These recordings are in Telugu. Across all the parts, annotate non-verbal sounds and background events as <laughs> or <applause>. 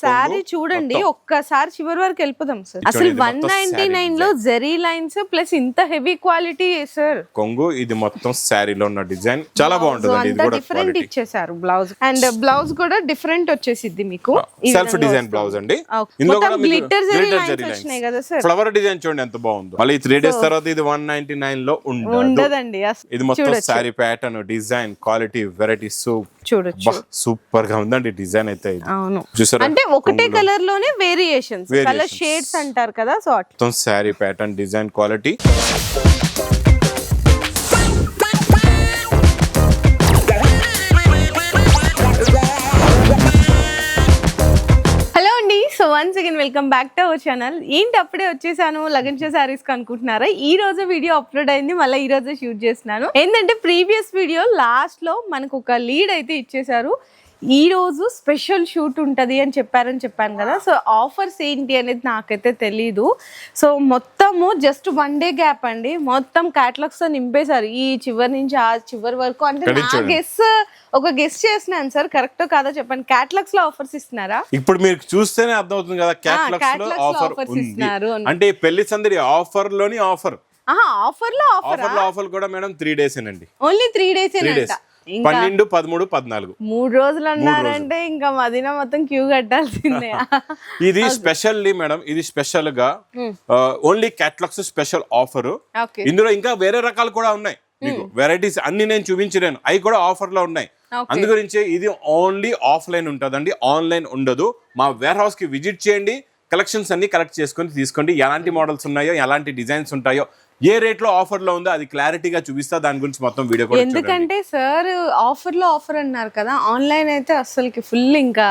శారీ చూడండి. ఒక్కసారి చివరి వరకు వెళ్ళిపోదాం సార్. అసలు వన్ నైన్టీ నైన్లో జెరీ లైన్స్ ప్లస్ ఇంత హెవీ క్వాలిటీ సార్ కొంగు ఇది మొత్తం శారీలో ఉన్న డిజైన్. చాలా బాగుంటుంది డిఫరెంట్ క్వాలిటీ ఇచ్చేసారు బ్లౌజ్ అండ్ బ్లౌజ్ కూడా డిఫరెంట్ వచ్చేసిద్ది మీకు. Self design. బ్లౌజ్ అండి. ఇందులో zari వచ్చినాయి lines. కదా సార్ ఫ్లవర్ డిజైన్ చూడండి ఎంత బాగుందో. మళ్ళీ త్రీ డేస్ తర్వాత ఇది వన్ నైన్టీ నైన్లో ఉండదు. ఉండదండి ఇది మొత్తం. Sari pattern design quality variety soup చూడొచ్చు. సూపర్గా ఉందండి డిజైన్ అయితే ఇది. అవును. చూసారా? అంటే ఒకటే కలర్లోనే వేరియేషన్స్ కలర్. షేడ్స్ అంటారు కదా సో మొత్తం sari pattern design quality hello అండి. So once again welcome back to our channel ఏంటి అప్పుడే వచ్చేసాను? లగన్షా శారీస్ అనుకుంటున్నారా ఈ రోజు వీడియో అప్లోడ్ అయింది. మళ్ళీ ఈ రోజు షూట్ చేస్తున్నాను. ఏంటంటే ప్రీవియస్ వీడియో లాస్ట్లో మనకు ఒక లీడ్ అయితే ఇచ్చేసారు ఈ రోజు స్పెషల్ షూట్ ఉంటుంది అని చెప్పారని చెప్పాను కదా. సో ఆఫర్స్ ఏంటి అనేది నాకైతే తెలీదు. సో మొత్తము జస్ట్ వన్ డే గ్యాప్ అండి. మొత్తం తో నింపేశారు. ఈ చివరి నుంచి ఆ చివరి వరకు అంటే నా. గెస్ ఒక గెస్ చేసినాను సార్. కరెక్టో కాదో చెప్పండి. క్యాటలాగ్స్లో ఆఫర్స్ ఇస్తున్నారా? ఇప్పుడు మీరు చూస్తేనే అర్థమవుతుంది కదా క్యాట్లాగ్స్లో catalogs లో ఆఫర్ offers ఉంది. ఇస్తున్నారు. అంటే పెళ్ళి సందడి ఆఫర్లోని ఆఫర్ ఆఫర్లో ఆఫర్ ఆఫర్లో ఆఫర్ కూడా మేడం త్రీ డేస్ అండి ఓన్లీ త్రీ డేస్ పన్నెండు పదమూడు పద్నాలుగు. మూడు రోజులు అన్నారంటే ఇంకా మదీనా మొత్తం క్యూ కట్టాల్సిందే. <laughs> ఇది స్పెషల్లీ మేడం ఇది స్పెషల్గా ఓన్లీ క్యాట్లాగ్స్ స్పెషల్ ఆఫర్. ఇందులో ఇంకా వేరే రకాలు కూడా ఉన్నాయి. మీకు వెరైటీస్ అన్ని నేను చూపించలేను. అవి కూడా ఆఫర్లో ఉన్నాయి. Okay. అందు గురించి ఇది ఓన్లీ ఆఫ్లైన్ ఉంటుందండి. ఆన్లైన్ ఉండదు. మా వేర్ హౌస్కి విజిట్ చేయండి. కలెక్షన్స్ అన్ని కలెక్ట్ చేసుకొని తీసుకోండి. ఎలాంటి మోడల్స్ ఉన్నాయో ఎలాంటి డిజైన్స్ ఉంటాయో ఏ రేట్లో ఆఫర్లో ఉందో అది క్లారిటీగా చూపిస్తా. దాని గురించి మొత్తం వీడియో కూడా ఎందుకంటే సార్ ఆఫర్లో ఆఫర్ అన్నారు కదా ఆన్లైన్ అయితే అసలుకి ఫుల్ ఇంకా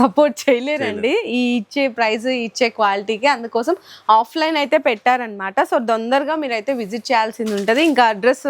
సపోర్ట్ చేయలేరండి. ఈ ఇచ్చే ప్రైస్ ఇచ్చే క్వాలిటీకి అందుకోసం ఆఫ్లైన్ అయితే పెట్టారనమాట సో తొందరగా మీరు అయితే విజిట్ చేయాల్సింది ఉంటుంది. ఇంకా అడ్రస్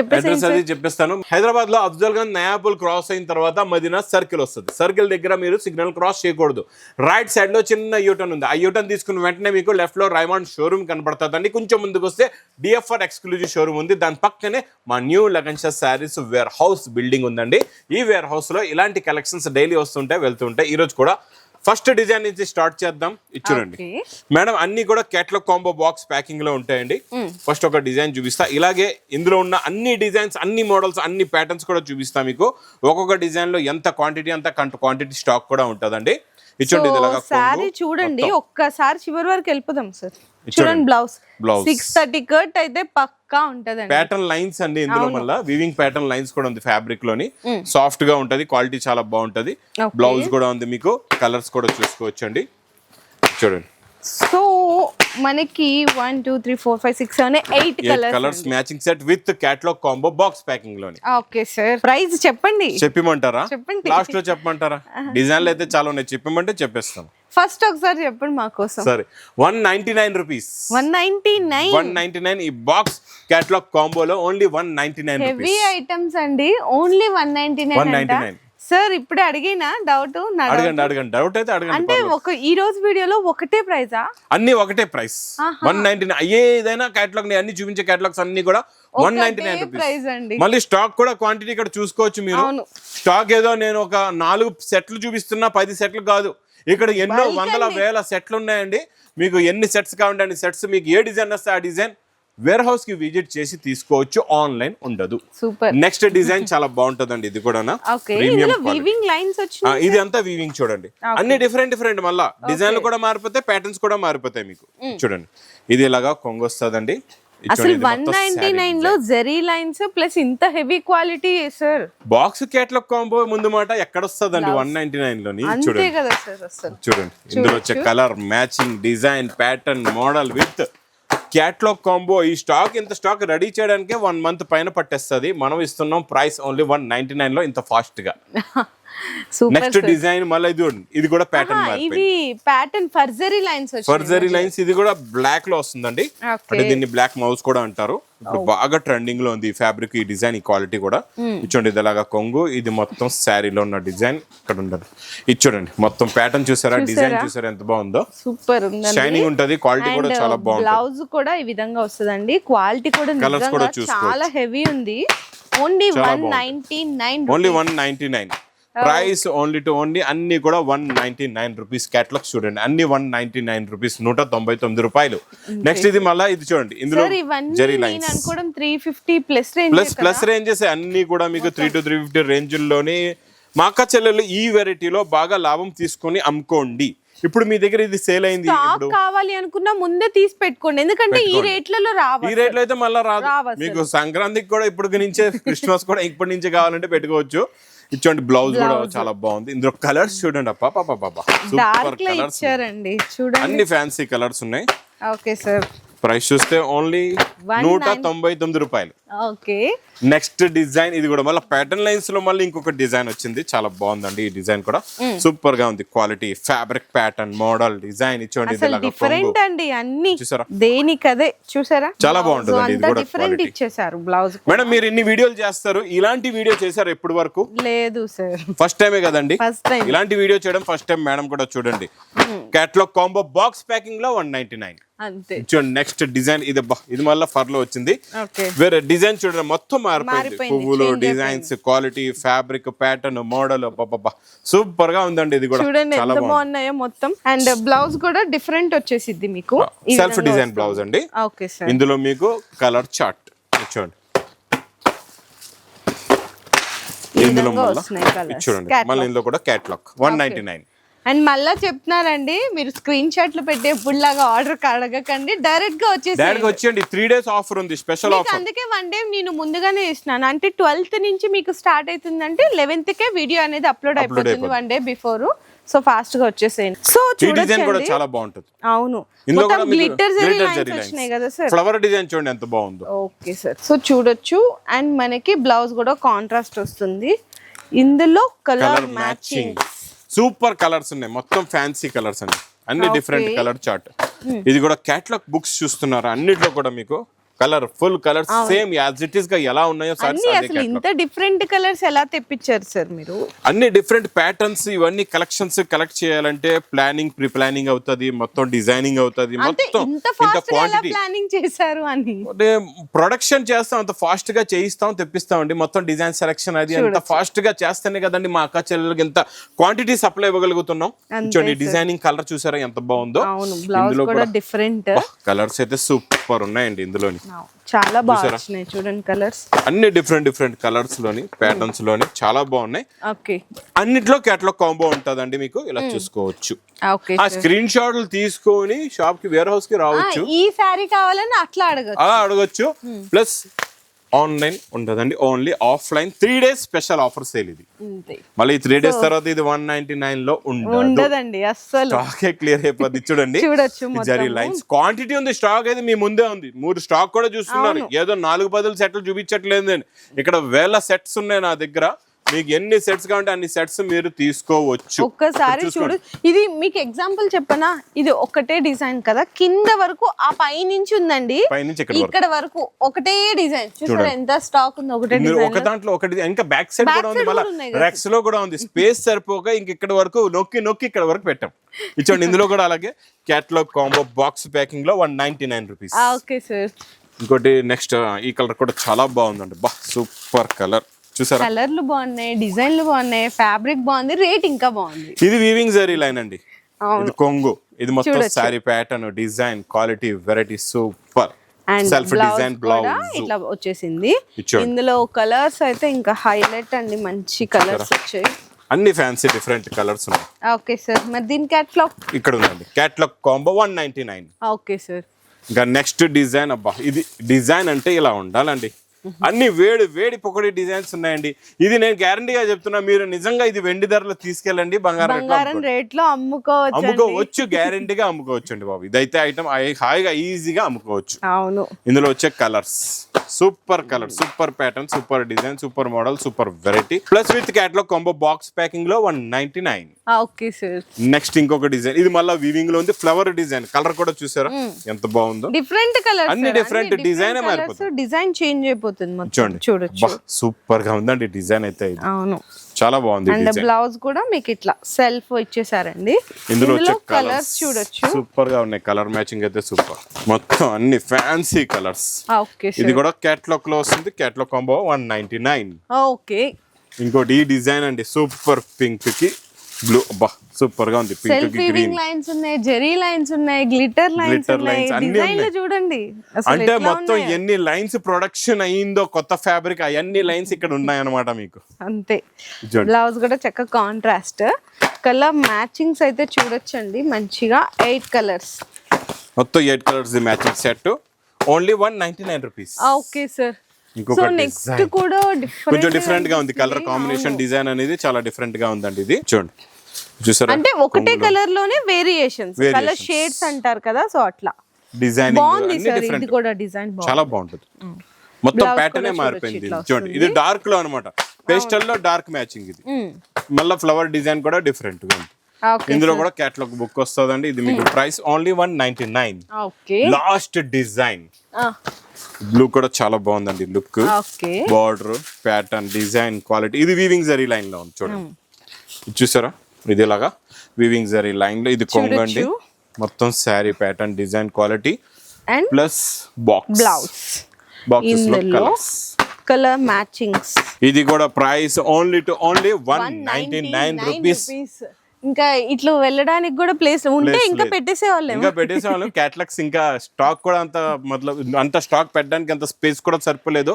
అడ్రస్ అది చెప్పిస్తాను. హైదరాబాద్లో అఫ్జల్ గంజ్ నయాపుల్ క్రాస్ అయిన తర్వాత మదీనా సర్కిల్ వస్తుంది. సర్కిల్ దగ్గర మీరు సిగ్నల్ క్రాస్ చేయకూడదు. రైట్ సైడ్లో చిన్న యూటర్న్ ఉంది. ఆ యూటర్న్ తీసుకున్న వెంటనే మీకు లెఫ్ట్లో రైమాండ్ షోరూమ్ కనపడుతుందండి. కొంచెం ముందుకు వస్తే డిఎఫ్ఆర్ ఎక్స్క్లూజివ్ షోరూమ్ ఉంది. దాని పక్కనే మా new Lagansha saris warehouse building ఉందండి. ఈ వేర్ హౌస్లో ఇలాంటి కలెక్షన్స్ డైలీ వస్తుంటాయి వెళ్తుంటాయి. ఈ రోజు కూడా ఫస్ట్ డిజైన్ నుంచి స్టార్ట్ చేద్దాం. Okay. మేడం అన్ని కూడా కేటలాగ్ కాంబో బాక్స్ ప్యాకింగ్లో ఉంటాయండి. ఫస్ట్ ఒక డిజైన్ చూపిస్తా. ఇలాగే ఇందులో ఉన్న అన్ని డిజైన్స్ అన్ని మోడల్స్ అన్ని ప్యాటర్న్స్ కూడా చూపిస్తా మీకు. ఒక్కొక్క డిజైన్లో ఎంత క్వాంటిటీ అంత క్వాంటిటీ స్టాక్ కూడా ఉంటదండి. ఇచ్చండి కొంగు. చూడండి. ఒక్కసారి చివరి వరకు వెళ్ళిపోదాం సార్. చూడండి. Blouse. Blouse. Six thirty cut అయితే పక్కా ఉంటదండి. ప్యాటర్న్ లైన్స్ అండి ఇందులో మళ్ళీ. వివింగ్ ప్యాటర్న్ లైన్స్ కూడా ఉంది ఫ్యాబ్రిక్లోని. సాఫ్ట్గా ఉంటది క్వాలిటీ చాలా బాగుంటది. బ్లౌజ్ కూడా ఉంది మీకు. కలర్స్ కూడా చూసుకోవచ్చు అండి చూడండి. సో మనకి one two three four five six seven eight colours colours matching set with catalogue combo box ప్యాకింగ్లోని. Okay sir. Price చెప్పండి. చెప్పిమంటారా? చెప్పండి. లాస్ట్లో చెప్పమంటారా? డిజైన్లు అయితే చాలా ఉన్నాయి. చెప్పమంటే చెప్పేస్తాం. ఫస్ట్ ఒకసారి చెప్పండి మా కోసం. సరే. One ninety nine rupees. One ninety nine. One ninety nine ఈ box catalogue కాంబోలో only one ninety nine heavy items అండి. Only one ninety nine 199. Sir ఇప్పుడే అడిగినా? డౌట్. అడగండి అడగండి. డౌట్ అయితే అడగండి అంటే. ఒక ఈ రోజు వీడియోలో ఒకటే ప్రైజా? అన్ని ఒకటే ప్రైస్. వన్ నైన్టీ నైన్ ఏదైనా క్యాటలాగ్ అన్ని చూపించే క్యాటలాగ్స్ అన్ని కూడా one ninety nine rupees. Price అండి. మళ్ళీ స్టాక్ కూడా క్వాంటిటీ ఇక్కడ చూసుకోవచ్చు మీరు. స్టాక్ ఏదో నేను ఒక నాలుగు సెట్లు చూపిస్తున్నా పది సెట్లు కాదు. ఇక్కడ ఎన్నో వందల. వేల సెట్లు ఉన్నాయండి మీకు ఎన్ని సెట్స్ కావాలంటే సెట్స్ మీకు ఏ డిజైన్ వస్తే ఆ డిజైన్ వేర్ హౌస్కి విజిట్ చేసి తీసుకోవచ్చు. ఆన్లైన్ ఉండదు. సూపర్. నెక్స్ట్ డిజైన్ చాలా బాగుంటదండి. ఇది కూడా ఇది అంతా వీవింగ్ చూడండి. అన్ని డిఫరెంట్ డిఫరెంట్ మళ్ళా. డిజైన్లు కూడా మారిపోతాయి ప్యాటర్న్స్ కూడా మారిపోతాయి మీకు. చూడండి. ఇది ఇలాగా కొంగు వస్తుందండి అసలు వన్ నైన్టీ నైన్లో జెరీ లైన్స్ ప్లస్ ఇంత heavy quality sir box catalogue combo ముందు మాట ఎక్కడ వస్తుందండి వన్ నైన్టీ నైన్లోని? చూడండి. చూడండి. ఇందులో వచ్చే colour matching design pattern model with catalogue combo ఈ స్టాక్ ఇంత స్టాక్ రెడీ చేయడానికే వన్ మంత్ పైన పట్టేస్తుంది. మనం ఇస్తున్నాం ప్రైస్ ఓన్లీ వన్ నైన్టీ నైన్లో ఇంత ఫాస్ట్గా. <laughs> నెక్స్ట్ డిజైన్ మళ్ళీ ఇది చూడండి. ఇది కూడా ప్యాటర్న్ ఇది ప్యాటర్న్ ఫర్జరీ లైన్స్ ఫర్జరీ లైన్స్ ఇది కూడా బ్లాక్లో వస్తుందండి. అంటే దీన్ని బ్లాక్ మౌస్ కూడా అంటారు. ఇప్పుడు బాగా ట్రెండింగ్లో ఉంది ఈ ఫ్యాబ్రిక్ ఈ డిజైన్ ఈ క్వాలిటీ కూడా. ఇచ్చోండి ఇది అలాగా కొంగు. ఇది మొత్తం శారీలో ఉన్న డిజైన్ ఇక్కడ ఉండదు. ఇది చూడండి మొత్తం ప్యాటర్న్ చూసారా? డిజైన్ చూసారా? ఎంత బాగుందో. సూపర్ షైనింగ్ ఉంటది క్వాలిటీ కూడా చాలా బాగుంటుంది. బ్లౌజ్ కూడా ఈ విధంగా వస్తుందండి. క్వాలిటీ కూడా Colours కూడా. చాలా హెవీ ఉంది. Only one ninety nine only one ninety nine price only to only అన్ని కూడా one ninety nine rupees catalogue చూడండి. అన్ని వన్ నైన్టీ నైన్ రూపీస్ నూట తొంభై తొమ్మిది రూపాయలు. నెక్స్ట్ ఇది మళ్ళీ ఇది చూడంండి. ఇందులో జెరీ లైన్స్ అనుకోవడం three fifty plus plus plus ranges అన్ని కూడా మీకు త్రీ టు త్రీ ఫిఫ్టీ రేంజ్లోని మా అక్క చెల్లెలు ఈ వెరైటీలో బాగా లాభం తీసుకొని అమ్ముకోండి. ఇప్పుడు మీ దగ్గర ఇది సేల్ అయింది కావాలి అనుకున్నా ముందే తీసి పెట్టుకోండి. ఎందుకంటే ఈ రేట్లలో ఈ రావాలి రేట్లో అయితే మళ్ళీ రాదు. రావు. మీకు సంక్రాంతికి కూడా ఇప్పుడు నుంచే <laughs> క్రిస్మస్ కూడా ఇప్పటి నుంచే కావాలంటే పెట్టుకోవచ్చు. ఇచ్చోండి బ్లౌజ్ కూడా చాలా బాగుంది. ఇందులో కలర్స్ చూడండి అప్ప పాప పాప సూపర్ కలర్స్ చూడండి. అన్ని ఫ్యాన్సీ కలర్స్ ఉన్నాయి. Okay sir. ప్రైస్ చూస్తే ఓన్లీ నూట తొంభై తొమ్మిది రూపాయలు. ఓకే. నెక్స్ట్ డిజైన్ ఇది కూడా మళ్ళీ ప్యాటర్న్ లైన్స్లో మళ్ళీ ఇంకొక డిజైన్ వచ్చింది. చాలా బాగుందండి ఈ డిజైన్ కూడా. సూపర్గా ఉంది quality fabric pattern model design కొంగు. డిఫరెంట్ అండి అన్ని. చూసారా? దేనికదే చూసారా? చాలా ఇది కూడా డిఫరెంట్. ఇచ్చేసారు బ్లౌజ్ మేడం మీరు ఇన్ని వీడియోలు చేస్తారు ఇలాంటి వీడియో చేశారు ఎప్పటి వరకు? లేదు సార్ ఫస్ట్ టైమే కదండి? ఫస్ట్ టైం ఇలాంటి వీడియో చేయడం ఫస్ట్ టైం మేడం కూడా చూడండి. క్యాట్లాగ్ కాంబో బాక్స్ ప్యాకింగ్లో వన్ నైన్టీ నైన్ అంతే. చూడండి నెక్స్ట్ డిజైన్ ఇది ఇది మళ్ళీ ఫర్లో వచ్చింది. వేరే డిజైన్ చూడండి మొత్తం మారిపోయింది. పువ్వులు designs quality fabric pattern model సూపర్గా ఉందండి ఇది కూడా. చూడండి ఎంత బాగున్నాయో మొత్తం. అండ్ బ్లౌజ్ కూడా డిఫరెంట్ వచ్చేసిద్ది మీకు. సెల్ఫ్ డిజైన్ బ్లౌజ్ అండి. ఇందులో మీకు కలర్ చార్ట్ చూడండి. ఇందులో మళ్ళీ. చూడండి. మళ్ళీ ఇందులో కూడా catalogue one ninety nine and మళ్ళా చెప్తున్నారండి మీరు స్క్రీన్ షాట్లు పెట్టే లాగా ఆర్డర్ అడగకండి డైరెక్ట్గా వచ్చేసి డైరెక్ట్గా వచ్చేయండి. త్రీ డేస్ ఆఫర్ ఉంది స్పెషల్ ఆఫర్ అందుకే వన్ డే నేను ముందుగానే ఇస్తున్నాను అంటే ట్వెల్త్ నుంచి మీకు స్టార్ట్ అవుతుందంటే లెవెన్త్ కే వీడియో అనేది అప్లోడ్ అయిపోతుంది. వన్ డే బిఫోర్ సో ఫాస్ట్గా వచ్చేసేయండి. సో డిజైన్ కూడా చాలా బాగుంటుంది. అవును. మొత్తం జరీ లైన్స్ వచ్చినాయి. కదా సార్ ఫ్లవర్ డిజైన్ చూడండి ఎంత బాగుందో. ఓకే సార్ సో చూడొచ్చు. అండ్ మనకి బ్లౌజ్ కూడా కాంట్రాస్ట్ వస్తుంది. ఇందులో కలర్ మ్యాచింగ్ సూపర్ కలర్స్ ఉన్నాయి. మొత్తం ఫ్యాన్సీ కలర్స్ అండి అన్ని డిఫరెంట్ కలర్ చార్ట్ ఇది కూడా క్యాట్లాగ్ బుక్స్ చూస్తున్నారు? అన్నిట్లో కూడా మీకు colourful colour same as it ఈస్గా ఎలా ఉన్నాయో అదే అసలు. ఇంత డిఫరెంట్ కలర్స్ ఎలా తెప్పించారు సార్ మీరు? అన్ని డిఫరెంట్ ప్యాటర్న్స్ ఇవన్నీ కలెక్షన్స్ కలెక్ట్ చేయాలంటే ప్లానింగ్ ప్రీ ప్లానింగ్ అవుతుంది మొత్తం డిజైనింగ్ అవుతుంది మొత్తం ఇంత క్వాంటిటీ ప్లానింగ్ చేశారు అని? అంటే ప్రొడక్షన్ చేస్తాం అంత ఫాస్ట్గా చేయిస్తాం తెప్పిస్తాం అండి మొత్తం డిజైన్ సెలెక్షన్ అది అంత ఫాస్ట్గా చేస్తేనే కదండి మా అక్క చెల్లెలకి ఎంత క్వాంటిటీ సప్లై ఇవ్వగలుగుతున్నాం. చూడండి డిజైనింగ్ కలర్ చూసారా ఎంత బాగుందో? ఇందులో కూడా కూడా డిఫరెంట్ కలర్స్ అయితే సూపర్ ఉన్నాయండి ఇందులోని. చాలా బాగా వచ్చినాయి చూడండి కలర్స్. అన్ని డిఫరెంట్ డిఫరెంట్ కలర్స్లోని ప్యాటర్న్స్లోని చాలా బాగున్నాయి. ఓకే. అన్నిట్లో క్యాటలాగ్ కాంబో ఉంటదండి మీకు ఇలా చూసుకోవచ్చు. ఓకే ఆ స్క్రీన్ షాట్లు తీసుకొని షాప్కి వేర్ హౌస్కి రావచ్చు. ఈ శారీ కావాలని అట్లా అడగచ్చు. అలా అడగొచ్చు. ప్లస్ ఆన్లైన్ ఉంటదండి. Only offline three days special offer sale ఇది. మళ్ళీ త్రీ డేస్ తర్వాత ఇది వన్ నైన్టీ నైన్లో ఉండదు. ఉండదండి అస్సలు. స్టాక్ క్లియర్ అయిపోద్ది. చూడండి. చూడొచ్చు జరీ లైన్స్. క్వాంటిటీ ఉంది స్టాక్ అయితే మీ ముందే ఉంది. మూడు స్టాక్ కూడా చూస్తున్నారు. ఏదో నాలుగు పదులు సెట్లు చూపించట్లేదు ఇక్కడ వేల సెట్స్ ఉన్నాయి నా దగ్గర. మీకు ఎన్ని సెట్స్ కావాలంటే అన్ని సెట్స్ మీరు తీసుకోవచ్చు. ఒక్కసారి చూడు. ఇది మీకు ఎగ్జాంపుల్ చెప్పనా? ఇది ఒకటే డిజైన్ కదా? కింద వరకు ఆ పై నుంచి ఉందండి ఇక్కడ వరకు? ఇక్కడ వరకు ఒకటే డిజైన్ చూసారా? ఎంత స్టాక్ ఉంది ఒకటే ఒక దాంట్లో ఒకటి ఇంకా బ్యాక్ సైడ్ కూడా ఉంది. మళ్ళీ. రెక్స్లో కూడా ఉంది. స్పేస్ సరిపోక ఇంక ఇక్కడ వరకు నొక్కి నొక్కి ఇక్కడ వరకు పెట్టాం. ఇచ్చండి ఇందులో కూడా అలాగే catalogue combo box ప్యాకింగ్లో one ninety nine rupees okay sir ఇంకోటి నెక్స్ట్ ఈ కలర్ కూడా చాలా బాగుందండి. బా సూపర్ కలర్ చూసారా? కలర్లు బాగున్నాయి డిజైన్లు బాగున్నాయి ఫ్యాబ్రిక్ బాగుంది రేట్ ఇంకా బాగుంది. ఇది వీవింగ్ జరీ లైన్ అండి. ఇది కొంగు. ఇది మొత్తం. Sari pattern design quality variety super and self design blouse ఇట్లా వచ్చేసింది. ఇందులో కలర్స్ అయితే ఇంకా హైలైట్ అండి మంచి కలర్స్ వచ్చాయి. అన్ని ఫ్యాన్సీ డిఫరెంట్ కలర్స్ ఉన్నాయి. ఓకే సార్ మరి దీని క్యాట్లాగ్ ఇక్కడ ఉందండి. Catalogue combo one ninety nine okay sir. ఇంకా నెక్స్ట్ డిజైన్ అబ్బా ఇది డిజైన్ అంటే ఇలా ఉండాలండి. అన్ని వేడి వేడి పొకడి డిజైన్స్ ఉన్నాయండి. ఇది నేను గ్యారంటీగా చెప్తున్నా మీరు నిజంగా ఇది వెండి ధరలో తీసుకెళ్ళండి బంగారం రేట్లో అమ్ముకోవచ్చు అమ్ముకోవచ్చు గ్యారంటీగా అమ్ముకోవచ్చు అండి బాబు. ఇదైతే ఐటమ్ హాయిగా ఈజీగా అమ్ముకోవచ్చు. అవును. ఇందులో వచ్చే colours. Super colour super pattern super design super model super variety. Plus with catalogue combo box ప్యాకింగ్లో one ninety nine. Okay sir. Next ఇంకొక డిజైన్. ఇది మళ్ళీ వీవింగ్లో ఉంది ఫ్లవర్ డిజైన్. కలర్ కూడా చూసారా? ఎంత బాగుందో. డిఫరెంట్ కలర్స్ అన్ని ఏ మారిపోతుంది. డిజైన్ చేంజ్ అయిపోతుంది. మొత్తం. చూడండి. చూడొచ్చు. సూపర్గా ఉందండి డిజైన్ అయితే అవును. చాలా బాగుంది అండ్ బ్లౌజ్ కూడా మీకు ఇట్లా సెల్ఫ్ ఇచ్చేసారండి. ఇందులో కలర్స్ చూడొచ్చు. సూపర్గా ఉన్నాయి. కలర్ మ్యాచింగ్ అయితే సూపర్. మొత్తం అన్ని ఫ్యాన్సీ కలర్స్ ఓకే ఇది కూడా క్యాట్లాగ్లో వస్తుంది. Catalogue combo one ninety nine okay. ఇంకోటి ఈ డిజైన్ అండి. సూపర్ పింక్కి బ్లూ అబ్బా సూపర్గా ఉంది సెల్ఫ్ వీవింగ్ లైన్స్ ఉన్నాయి జెరీ లైన్స్ ఉన్నాయి గ్లిటర్ లైన్స్ ఉన్నాయి. ఉన్నాయి. చూడండి. అంటే మొత్తం ఉన్నాయో. ఎన్ని లైన్స్ ప్రొడక్షన్ అయ్యిందో కొత్త ఫ్యాబ్రిక్ అవన్నీ లైన్స్ ఇక్కడ ఉన్నాయన్నమాట మీకు. అంతే. బ్లౌజ్ కూడా చక్కగా కాంట్రాస్ట్ కలర్ మ్యాచింగ్స్ అయితే చూడొచ్చండి. మంచిగా ఎయిట్ కలర్స్ మొత్తం eight colours matching set only one ninety nine rupees okay sir so next. కూడా కొంచెం డిఫరెంట్గా ఉంది. కలర్ కాంబినేషన్ డిజైన్ అనేది చాలా డిఫరెంట్గా ఉందండి ఇది. చూడండి. చూసారా? అంటే ఒకటే కలర్లోనే వేరియేషన్స్ కలర్. షేడ్స్ అంటారు కదా సో అట్లా. డిజైన్ బాగుంది సార్ ఇది కూడా డిజైన్ చాలా బాగుంటుంది. మొత్తం ప్యాటర్న్ మారిపోయింది చూడండి ఇది డార్క్లో అనమాట పేస్టల్లో డార్క్ మ్యాచింగ్ ఇది. మళ్ళీ ఫ్లవర్ డిజైన్ కూడా డిఫరెంట్గా ఉంది. ఇందులో కూడా క్యాటలాగ్ బుక్ వస్తుందండి. ఇది మీకు price only one ninety nine last design blue కూడా చాలా బాగుందండి look border pattern design quality ఇది వీవింగ్ జరీ లైన్లో ఉంది చూడండి. ఇది చూసారా? ఇది ఇలాగా వీవింగ్ జరీ లైన్లో ఇది కొంగండి. మొత్తం sari pattern design quality and plus box blouse బాక్సెస్లో ఇందులో కలర్స్ కలర్ మ్యాచింగ్స్ ఇది కూడా price only two only one ninety nine rupees ఇంకా ఇట్లా వెళ్ళడానికి కూడా ప్లేస్ ఉంటే ఇంకా లేదు. పెట్టేసే వాళ్ళేమో ఇంకా పెట్టేసే వాళ్ళు క్యాటలాగ్స్ <laughs> ఇంకా స్టాక్ కూడా అంత మొదలు అంత స్టాక్ పెట్టడానికి అంత స్పేస్ కూడా సరిపోలేదు.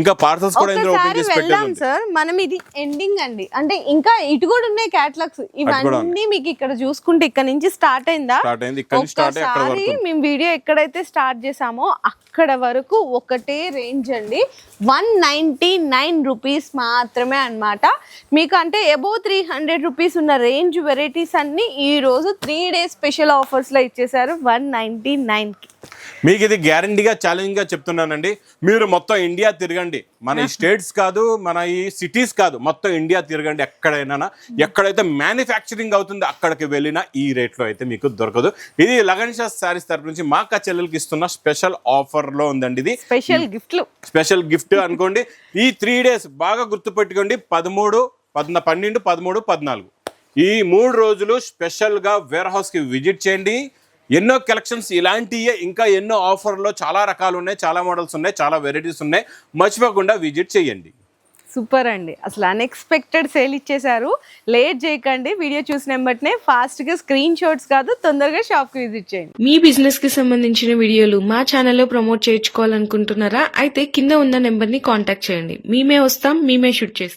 ఇంకా పార్సల్స్ కూడా ఇందులో ఓపెన్ చేసి వెళ్దాం సార్. మనం ఇది ఎండింగ్ అండి. అంటే ఇంకా ఇటు కూడా ఉన్నాయి క్యాటలాగ్స్ ఇవన్నీ మీకు ఇక్కడ చూసుకుంటే ఇక్కడ నుంచి స్టార్ట్ అయిందా? స్టార్ట్ అయింది. ఇక్కడ నుంచి స్టార్ట్ అయ్యి అక్కడ వరకు. మేము వీడియో ఎక్కడైతే స్టార్ట్ చేసామో అక్కడ వరకు ఒకటే రేంజ్ అండి. వన్ నైంటీ నైన్ రూపీస్ మాత్రమే అన్నమాట. మీకు అంటే అబోవ్ త్రీ హండ్రెడ్ రూపీస్ ఉన్న రేంజ్ వెరైటీస్ అన్ని ఈ రోజు త్రీ డేస్ స్పెషల్ ఆఫర్స్లో ఇచ్చేసారు వన్ నైంటీ నైన్కి. మీకు ఇది గ్యారంటీగా ఛాలెంజ్గా చెప్తున్నానండి. మీరు మొత్తం ఇండియా తిరగండి. మన ఈ స్టేట్స్ కాదు మన ఈ సిటీస్ కాదు మొత్తం ఇండియా తిరగండి ఎక్కడైనా. ఎక్కడైతే మ్యానుఫ్యాక్చరింగ్ అవుతుందో అక్కడికి వెళ్ళినా ఈ రేట్లో అయితే మీకు దొరకదు. ఇది లగన్ షా శారీస్ తరపు నుంచి మా అక్క చెల్లెలకి ఇస్తున్న స్పెషల్ ఆఫర్లో ఉందండి ఇది. స్పెషల్ గిఫ్ట్లు. స్పెషల్ గిఫ్ట్ అనుకోండి. ఈ త్రీ డేస్ బాగా గుర్తుపెట్టుకోండి. పదమూడు పద్న పన్నెండు పదమూడు పద్నాలుగు. ఈ మూడు రోజులు స్పెషల్గా వేర్ హౌస్కి విజిట్ చేయండి. ఎన్నో కలెక్షన్స్ ఇలాంటివే ఇంకా ఎన్నో ఆఫర్లో చాలా రకాలు ఉన్నాయి చాలా మోడల్స్ ఉన్నాయి చాలా వెరైటీస్ ఉన్నాయి. మర్చిపోకుండా విజిట్ చేయండి. సూపర్ అండి. అసలు అన్ఎక్స్పెక్టెడ్ సేల్ ఇచ్చేసారు లేట్ చేయకండి. వీడియో చూసిన వెంబటనే ఫాస్ట్గా స్క్రీన్ షాట్స్ కాదు తొందరగా షాప్కి విజిట్ చేయండి. మీ బిజినెస్కి సంబంధించిన వీడియోలు మా ఛానల్లో ప్రమోట్ చేయించుకోవాలనుకుంటున్నారా? అయితే కింద ఉన్న నెంబర్ని కాంటాక్ట్ చేయండి. మేమే వస్తాం మేమే షూట్ చేస్తాం.